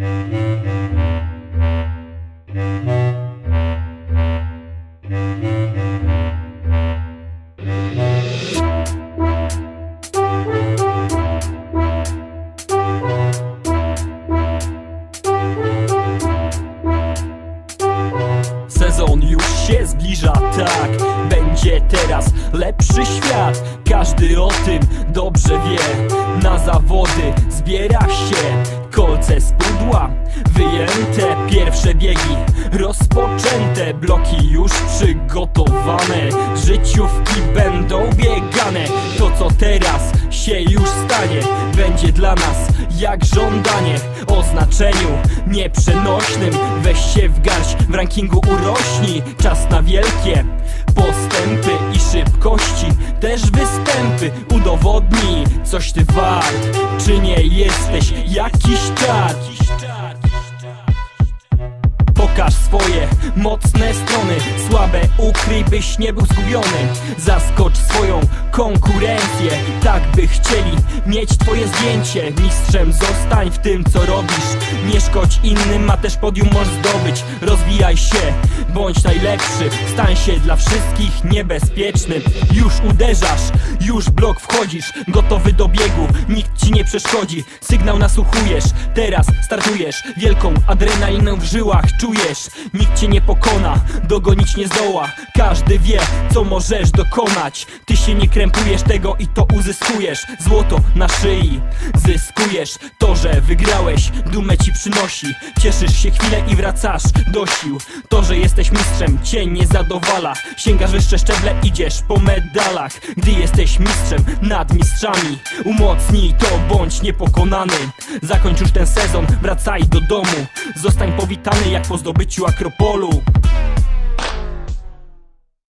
Sezon już się zbliża, tak. Będzie teraz lepszy świat. Każdy o tym dobrze wie. Na zawody zbiera się Kolce z pudła Wyjęte pierwsze biegi Rozpoczęte bloki już przygotowane. Życiówki będą biegane. To co teraz się już stanie Będzie dla nas jak żądanie. O znaczeniu nieprzenośnym Weź się w garść, w rankingu urośnij Czas na wielkie postępy i szybkości Też występy udowodnij Coś ty wart, czy nie jesteś jakiś czad Pokaż swoje mocne strony Słabe ukryj, byś nie był zgubiony. Zaskocz swoją konkurencję Tak by chcieli mieć twoje zdjęcie. Mistrzem zostań w tym co robisz. Nie szkodź innym, a też podium możesz zdobyć. Rozwijaj się, bądź najlepszy Stań się dla wszystkich niebezpieczny. Już uderzasz, już blok wchodzisz Gotowy do biegu, nikt ci nie przeszkodzi. Sygnał nasłuchujesz, teraz startujesz. Wielką adrenalinę w żyłach czujesz. Nikt cię nie pokona, dogonić nie zdoła. Każdy wie, co możesz dokonać. Ty się nie krępujesz tego i to uzyskujesz. Złoto na szyi, To, że wygrałeś, dumę ci przynosi. Cieszysz się chwilę i wracasz do sił. To, że jesteś mistrzem, cię nie zadowala. Sięgasz wyższe szczeble, idziesz po medalach. Gdy jesteś mistrzem nad mistrzami Umocnij to, bądź niepokonany. Zakończ już ten sezon, wracaj do domu. Zostań powitany jak po zdobyciu Akropolu